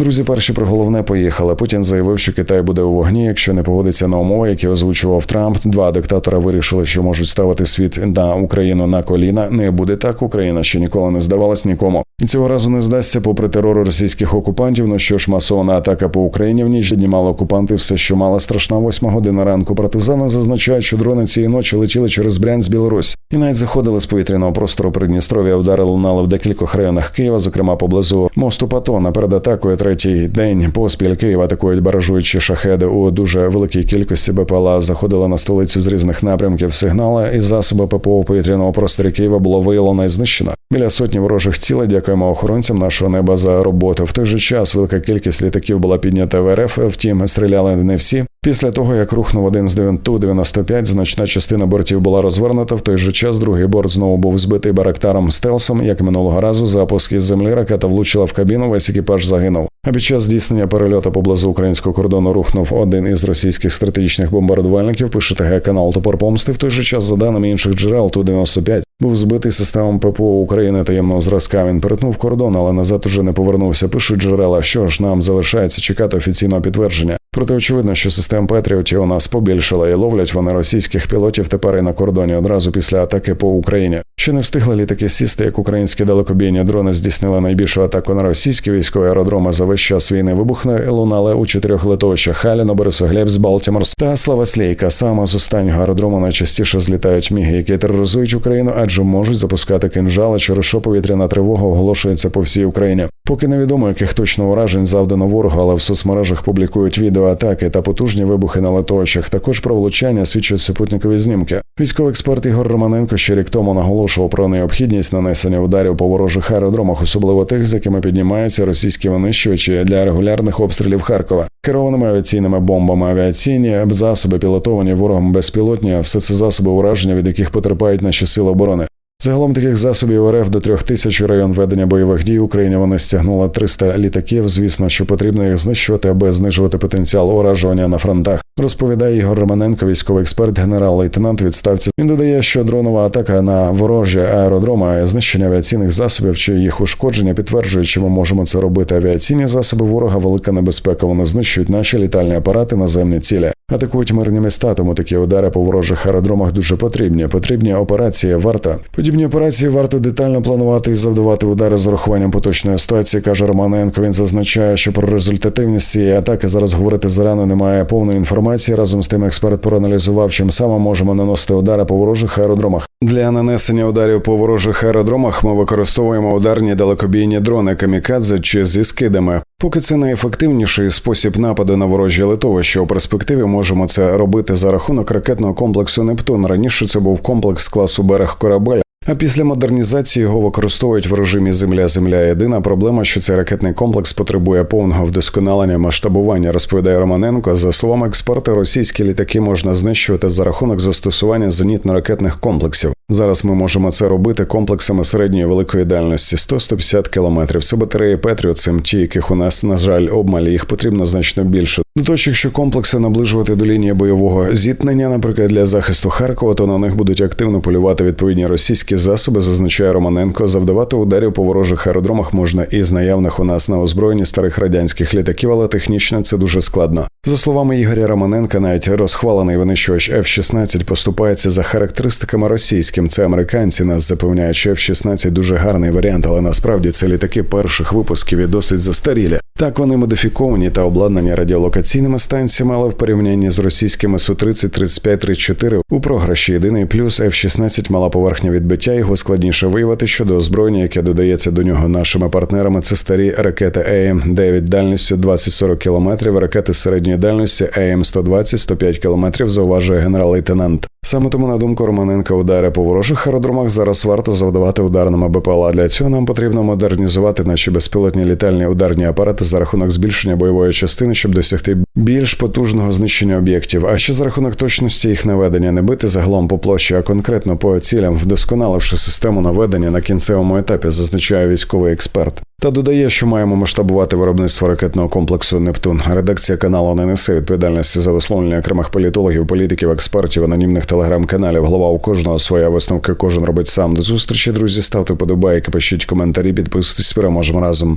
Друзі, перші про головне поїхали. Путін заявив, що Китай буде у вогні, якщо не погодиться на умови, які озвучував Трамп. Два диктатора вирішили, що можуть ставити світ на Україну на коліна. Не буде так. Україна ще ніколи не здавалась нікому. І цього разу не здасться, попри терор російських окупантів. Ну що ж, масована атака по Україні в ніч піднімали окупанти все, що мала страшна восьма година ранку. Партизани зазначають, що дрони цієї ночі летіли через Брянськ, Білорусь і навіть заходили з повітряного простору Придністров'я. Удари лунали в декількох районах Києва, зокрема поблизу мосту Патона. Перед атакою третій день поспіль Києва атакують баражуючі шахеди у дуже великій кількості БПЛА. Заходили на столицю з різних напрямків. Сигнали із засоби ППО повітряного просторі Києва було виявлено і знищено. Біля сотні ворожих цілей. Дякуємо охоронцям нашого неба за роботу. В той же час велика кількість літаків була піднята в РФ. Втім, стріляли не всі. Після того, як рухнув один з Ту-95, значна частина бортів була розвернута. В той же час другий борт знову був збитий барактаром стелсом. Як минулого разу, запуск із землі ракета влучила в кабіну. Весь екіпаж загинув. А під час здійснення перельоту поблизу українського кордону рухнув один із російських стратегічних бомбардувальників. Пише ТГ канал Топор Помсти. В той же час, за даними інших джерел, Ту-95 був збитий системом ППО України таємного зразка. Він перетнув кордон, але назад уже не повернувся. Пишуть джерела. Що ж нам залишається чекати офіційного підтвердження. Проте очевидно, що систем Петріотів у нас побільшало і ловлять вони російських пілотів тепер і на кордоні одразу після атаки по Україні. Ще не встигли літаки сісти, як українські далекобійні дрони здійснили найбільшу атаку на російські військові аеродроми за весь час війни. Вибухне лунали у чотирьох литовищах Халіно, Борисоглебс, Балтіморс та Славаслейка. Саме з останнього аеродрому найчастіше злітають міги, які тероризують Україну, адже можуть запускати кинжали, через що повітряна тривога оголошується по всій Україні. Поки невідомо, яких точно уражень завдано ворогу, але в соцмережах публікують відео атаки та потужні вибухи на литовищах. Також про влучання свідчать супутникові знімки. Військовий експерт Ігор Романенко ще рік тому наголошував про необхідність нанесення ударів по ворожих аеродромах, особливо тих, з якими піднімаються російські винищувачі для регулярних обстрілів Харкова, керованими авіаційними бомбами, авіаційні засоби, пілотовані ворогом безпілотні, все це засоби ураження, від яких потерпають наші сили оборони. Загалом таких засобів РФ до трьох тисяч район ведення бойових дій Україні вони стягнула 300 літаків. Звісно, що потрібно їх знищувати, аби знижувати потенціал уражування на фронтах. Розповідає Ігор Романенко, військовий експерт, генерал-лейтенант відставці. Він додає, що дронова атака на ворожі аеродроми, знищення авіаційних засобів чи їх ушкодження підтверджує, що ми можемо це робити. Авіаційні засоби ворога велика небезпека. Вони знищують наші літальні апарати, наземні цілі. Атакують мирні міста, тому такі удари по ворожих аеродромах дуже потрібні. Потрібні операції варта. Подібні операції варто детально планувати і завдавати удари з урахуванням поточної ситуації, каже Романенко. Він зазначає, що про результативність цієї атаки зараз говорити зарано немає повної інформації. Разом з тим, експерт проаналізував, чим саме можемо наносити удари по ворожих аеродромах. Для нанесення ударів по ворожих аеродромах ми використовуємо ударні далекобійні дрони камікадзе чи зі скидами. Поки це найефективніший спосіб нападу на ворожі литовища. У перспективі можемо це робити за рахунок ракетного комплексу Нептун. Раніше це був комплекс класу берег корабель. А після модернізації його використовують в режимі Земля Земля. Єдина проблема, що цей ракетний комплекс потребує повного вдосконалення масштабування, розповідає Романенко. За словами експерта, російські літаки можна знищувати за рахунок застосування зенітно-ракетних комплексів. Зараз ми можемо це робити комплексами середньої великої дальності 100-150 кілометрів. Це батареї Петріот, ті, яких у нас на жаль обмаль, їх потрібно значно більше. До того, якщо комплекси наближувати до лінії бойового зіткнення, наприклад, для захисту Харкова, то на них будуть активно полювати відповідні російські засоби, зазначає Романенко. Завдавати ударів по ворожих аеродромах можна із наявних у нас на озброєнні старих радянських літаків, але технічно це дуже складно. За словами Ігоря Романенка, навіть розхвалений винищувач F-16 поступається за характеристиками російським. Це американці нас запевняють, що F-16 дуже гарний варіант, але насправді це літаки перших випусків і досить застарілі. Так вони модифіковані та обладнані радіолокаційними станціями, але в порівнянні з російськими су 30 35 34 у програші єдиний плюс F-16 мала поверхня відбиття. Його складніше виявити щодо озброєння, яке додається до нього нашими партнерами. Це старі ракети АМ-9 дальністю 20-40 км, ракети середньої дальності АМ-120-105 км, зауважує генерал-лейтенант. Саме тому, на думку Романенка, удари по ворожих аеродромах зараз варто завдавати ударними БПЛА. Для цього нам потрібно модернізувати наші безпілотні літальні ударні апарати за рахунок збільшення бойової частини, щоб досягти більш потужного знищення об'єктів. А ще за рахунок точності їх наведення, не бити загалом по площі, а конкретно по цілям, вдосконаливши систему наведення на кінцевому етапі, зазначає військовий експерт. Та додає, що маємо масштабувати виробництво ракетного комплексу Нептун. Редакція каналу не несе відповідальності за висловлення окремих політологів, політиків, експертів, анонімних телеграм-каналів. Голова у кожного своя висновка Кожен робить сам. До зустрічі, друзі. Ставте подобайки, пишіть коментарі, підписуйтесь. Переможемо разом.